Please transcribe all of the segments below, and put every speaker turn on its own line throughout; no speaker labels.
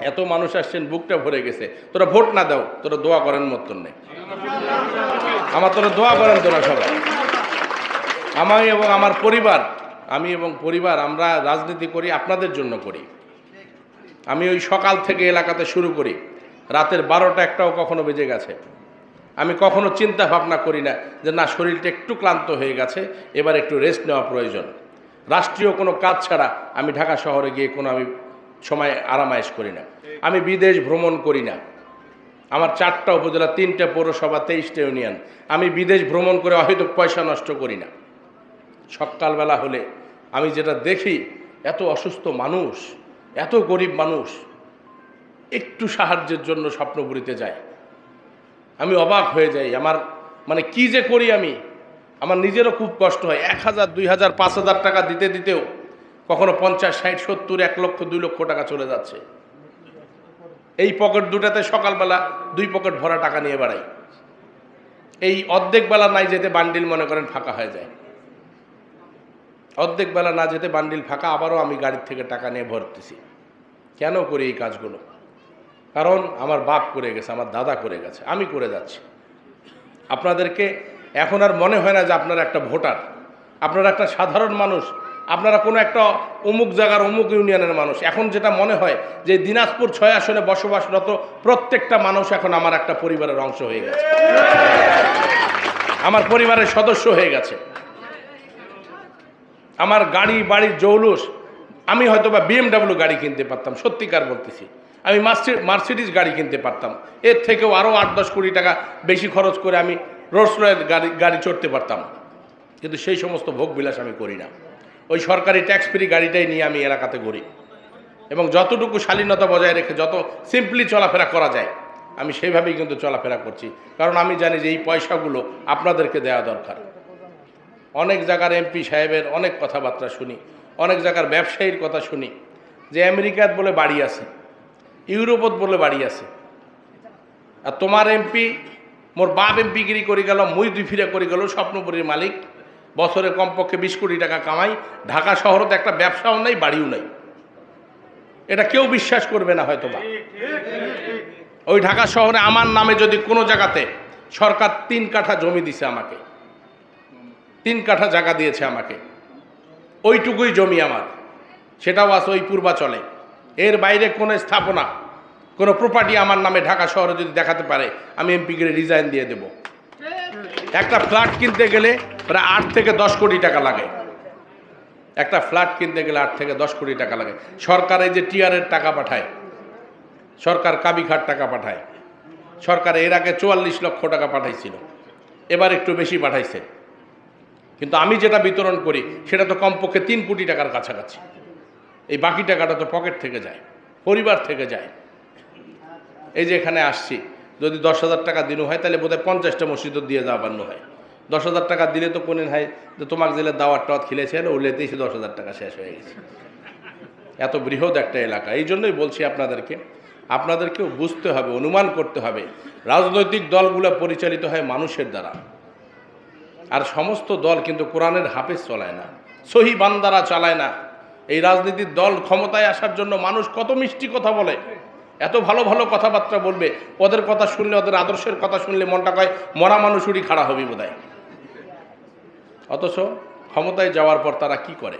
এত মানুষ আসছেন, বুকটা ভরে গেছে। তোরা ভোট না দাও, তোরা দোয়া করেন মতন নেই। আমার তোরা দোয়া করেন তোরা সবাই। আমি এবং আমার পরিবার, আমি এবং পরিবার, আমরা রাজনীতি করি, আপনাদের জন্য করি। আমি ওই সকাল থেকে এলাকাতে শুরু করি। রাতের বারোটা একটাও কখনো বেজে গেছে। আমি কখনো চিন্তা ভাবনা করি না যে না, শরীরটা একটু ক্লান্ত হয়ে গেছে, এবার একটু রেস্ট নেওয়া প্রয়োজন। রাষ্ট্রীয় কোনো কাজ ছাড়া আমি ঢাকা শহরে গিয়ে কোনো আমি সময় আরামায়েশ করি না। আমি বিদেশ ভ্রমণ করি না। আমার চারটা উপজেলা, তিনটে পৌরসভা, তেইশটা ইউনিয়ন। আমি বিদেশ ভ্রমণ করে হয়তো পয়সা নষ্ট করি না। সকালবেলা হলে আমি যেটা দেখি, এত অসুস্থ মানুষ, এত গরিব মানুষ, একটু সাহায্যের জন্য স্বপ্নপুরীতে যায়। আমি অবাক হয়ে যাই, আমার মানে কি যে করি আমি? আমার নিজেরও খুব কষ্ট হয়। এক হাজার, দুই হাজার, পাঁচ হাজার টাকা দিতে দিতেও কখনো পঞ্চাশ, ষাট, সত্তর, এক লক্ষ, দুই লক্ষ টাকা চলে যাচ্ছে। এই পকেট দুটাতে সকালবেলা দুই পকেট ভরা টাকা নিয়ে বেড়াই। এই অর্ধেক বেলা নাই যেতে বান্ডিল মনে করেন ফাঁকা হয়ে যায়। অর্ধেক বেলা না যেতে বান্ডিল ফাঁকা, আবারও আমি গাড়ির থেকে টাকা নিয়ে ভরতেছি। কেন করি এই কাজগুলো? কারণ আমার বাপ করে গেছে, আমার দাদা করে গেছে, আমি করে যাচ্ছি। আপনাদেরকে এখন আর মনে হয় না যে আপনারা একটা ভোটার। আপনারা একটা সাধারণ মানুষ আপনারা কোনো একটা অমুক জায়গার, অমুক ইউনিয়নের মানুষ। এখন যেটা মনে হয় যে দিনাজপুর ছয় আসনে বসবাসরত প্রত্যেকটা মানুষ এখন আমার একটা পরিবারের অংশ হয়ে গেছে। আমার পরিবারের সদস্য হয়ে গেছে। আমার গাড়ি, বাড়ির জৌলুস, আমি হয়তো বা বিএমডাব্লিউ গাড়ি কিনতে পারতাম, সত্যিকার বলতেছি। আমি মার্সি- মার্সিডিজ গাড়ি কিনতে পারতাম। এর থেকেও আরও আট দশ কোটি টাকা বেশি খরচ করে আমি রোলস রয়েল গাড়ি গাড়ি চড়তে পারতাম। কিন্তু সেই সমস্ত ভোগ বিলাস আমি করি না। ওই সরকারি ট্যাক্স ফ্রি গাড়িটাই নিয়ে আমি এলাকাতে ঘুরি। এবং যতটুকু শালীনতা বজায় রেখে যত সিম্পলি চলাফেরা করা যায়, আমি সেইভাবেই কিন্তু চলাফেরা করছি। কারণ আমি জানি যে এই পয়সাগুলো আপনাদেরকে দেওয়া দরকার। অনেক জায়গার এমপি সাহেবের অনেক কথাবার্তা শুনি, অনেক জায়গার ব্যবসায়ীর কথা শুনি, যে আমেরিকাত বলে বাড়ি আছে, ইউরোপত বলে বাড়ি আছে। আর তোমার এমপি, মোর বাপ এমপিগিরি করে গেল, মুই দুই ফিরে করে গেল, স্বপ্নপুরীর মালিক বছরে কমপক্ষে বিশ কোটি টাকা কামাই, ঢাকা শহরতে একটা ব্যবসাও নেই, বাড়িও নেই। এটা কেউ বিশ্বাস করবে না হয়তো বা ওই ঢাকা শহরে আমার নামে যদি কোনো জায়গাতে সরকার তিন কাঠা জমি দিছে আমাকে, তিন কাঠা জায়গা দিয়েছে আমাকে, ওইটুকুই জমি আমার, সেটাও আছে ওই পূর্বাচলে। এর বাইরে কোনো স্থাপনা, কোনো প্রপার্টি আমার নামে ঢাকা শহরে যদি দেখাতে পারে, আমি এমপিকে রিজাইন দিয়ে দেব। একটা ফ্ল্যাট কিনতে গেলে প্রায় আট থেকে দশ কোটি টাকা লাগে। একটা ফ্ল্যাট কিনতে গেলে আট থেকে দশ কোটি টাকা লাগে। সরকার এই যে টিআরের টাকা পাঠায়, সরকার কাবিঘাট টাকা পাঠায়, সরকার এর আগে চুয়াল্লিশ লক্ষ টাকা পাঠাইছিল, এবার একটু বেশি পাঠাইছে। কিন্তু আমি যেটা বিতরণ করি, সেটা তো কমপক্ষে তিন কোটি টাকার কাছাকাছি। এই বাকি টাকাটা তো পকেট থেকে যায়, পরিবার থেকে যায়। এই যে এখানে আসছি, যদি দশ হাজার টাকা দিনও হয়, তাহলে বোধহয় পঞ্চাশটা মসজিদও দিয়ে যাওয়া হয়। দশ হাজার টাকা দিলে তো কোন হয় যে তোমাকে জেলে দাওয়ার টাওয়াত খেলেছে না উল্লেতেই সে দশ হাজার টাকা শেষ হয়ে গেছে। এত বৃহৎ একটা এলাকা। এই জন্যই বলছি আপনাদেরকে, আপনাদেরকেও বুঝতে হবে, অনুমান করতে হবে, রাজনৈতিক দলগুলো পরিচালিত হয় মানুষের দ্বারা। আর সমস্ত দল কিন্তু কোরআনের হাফেজ চলায় না, সহি বান্দারা চালায় না। এই রাজনীতির দল ক্ষমতায় আসার জন্য মানুষ কত মিষ্টি কথা বলে, এত ভালো ভালো কথাবার্তা বলবে, ওদের কথা শুনলে, ওদের আদর্শের কথা শুনলে মনটা কয়, মরা মানুষেরই খাড়া হবি বোধহয়। অথচ ক্ষমতায় যাওয়ার পর তারা কি করে?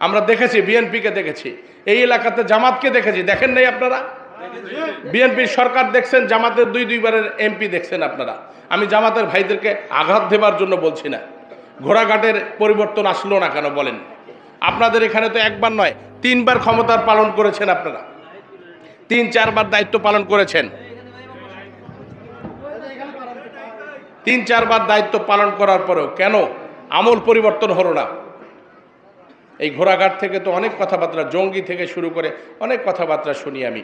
আমরা দেখেছি, বিএনপিকে দেখেছি। এই এলাকাতে জামাতকে দেখেছি। দেখেন নাই আপনারা? বিএনপির সরকার দেখছেন, জামাতের দুই দুইবারের এমপি দেখছেন আপনারা। আমি জামাতের ভাইদেরকে আঘাত দেবার জন্য বলছি না। ঘোড়াঘাটের পরিবর্তন আসলো না কেন বলেন? আপনাদের এখানে তো একবার নয়, তিনবার ক্ষমতার পালন করেছেন আপনারা। তিন, চারবার দায়িত্ব পালন করেছেন। তিন, চারবার দায়িত্ব পালন করার পরেও কেন আমল পরিবর্তন হলো না। এই ঘোড়াঘাট থেকে তো অনেক কথাবার্তা, জঙ্গি থেকে শুরু করে অনেক কথাবার্তা শুনি আমি।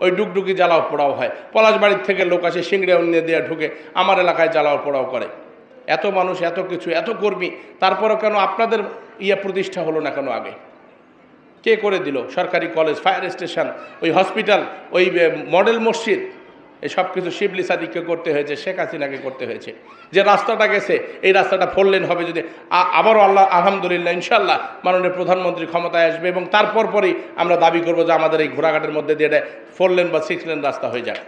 ওই ডুকডুকি জ্বালাও, পোড়াও হয়। পলাশবাড়ির থেকে লোক আসে, সিংড়ে অন্য দিয়ে ঢুকে, আমার এলাকায় জ্বালাও, পোড়াও করে। এত মানুষ, এত কিছু, এত কর্মী, তারপরেও কেন আপনাদের ইয়ে প্রতিষ্ঠা হলো না কেন আগে? কে করে দিল? সরকারি কলেজ, ফায়ার স্টেশন, ওই হসপিটাল, ওই মডেল মসজিদ সব কিছু শিবলি সাদিককে করতে হয়েছে, শেখ হাসিনাকে করতে হয়েছে। যে রাস্তাটা গেছে, এই রাস্তাটা ফোর লেন হবে যদি আবারও আল্লাহ, আলহামদুলিল্লাহ ইনশাল্লাহ মাননীয় প্রধানমন্ত্রী ক্ষমতায় আসবে এবং তারপর পরই আমরা দাবি করব যে আমাদের এই ঘোড়াঘাটের মধ্যে দিয়ে এটা ফোর লেন বা সিক্স লেন রাস্তা হয়ে যাক।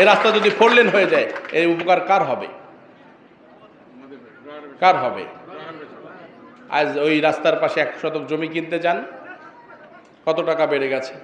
এই রাস্তা যদি ফোর লেন হয়ে যায়, এই উপকার কার হবে? কার হবে? আজ ওই রাস্তার পাশে এক শতক জমি কিনতে যান, কত টাকা বেড়ে গেছে?